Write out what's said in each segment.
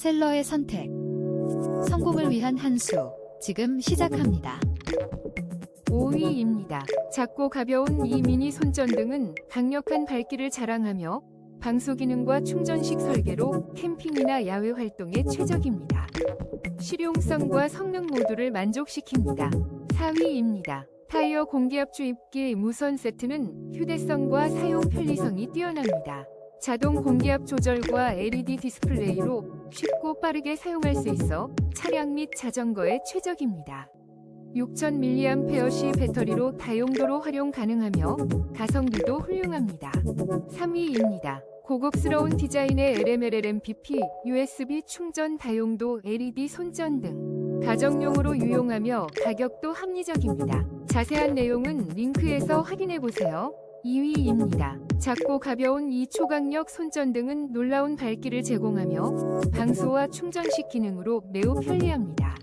셀러의 선택. 성공을 위한 한 수. 지금 시작합니다. 5위입니다. 작고 가벼운 이 미니 손전등은 강력한 밝기를 자랑하며 방수 기능과 충전식 설계로 캠핑이나 야외 활동에 최적입니다. 실용성과 성능 모두를 만족시킵니다. 4위입니다. 타이어 공기압 주입기 무선 세트는 휴대성과 사용 편리성이 뛰어납니다. 자동 공기압 조절과 LED 디스플레이로 쉽고 빠르게 사용할 수 있어 차량 및 자전거에 최적입니다. 6000mAh 배터리로 다용도로 활용 가능하며 가성비도 훌륭합니다. 3위입니다. 고급스러운 디자인의 LMLLMPP, USB 충전 다용도 LED 손전 등. 가정용으로 유용하며 가격도 합리적입니다. 자세한 내용은 링크에서 확인해 보세요. 2위입니다. 작고 가벼운 이 초강력 손전등은 놀라운 밝기를 제공하며 방수와 충전식 기능으로 매우 편리합니다.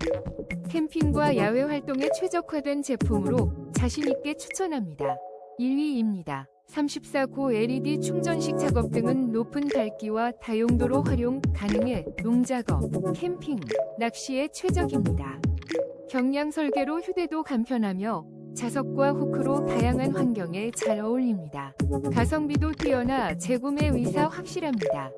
캠핑과 야외 활동에 최적화된 제품으로 자신있게 추천합니다. 1위입니다. 34고 LED 충전식 작업 등은 높은 밝기와 다용도로 활용 가능해 농작업, 캠핑, 낚시에 최적입니다. 경량 설계로 휴대도 간편하며 자석과 후크로 다양한 환경에 잘 어울립니다. 가성비도 뛰어나 재구매 의사 확실합니다.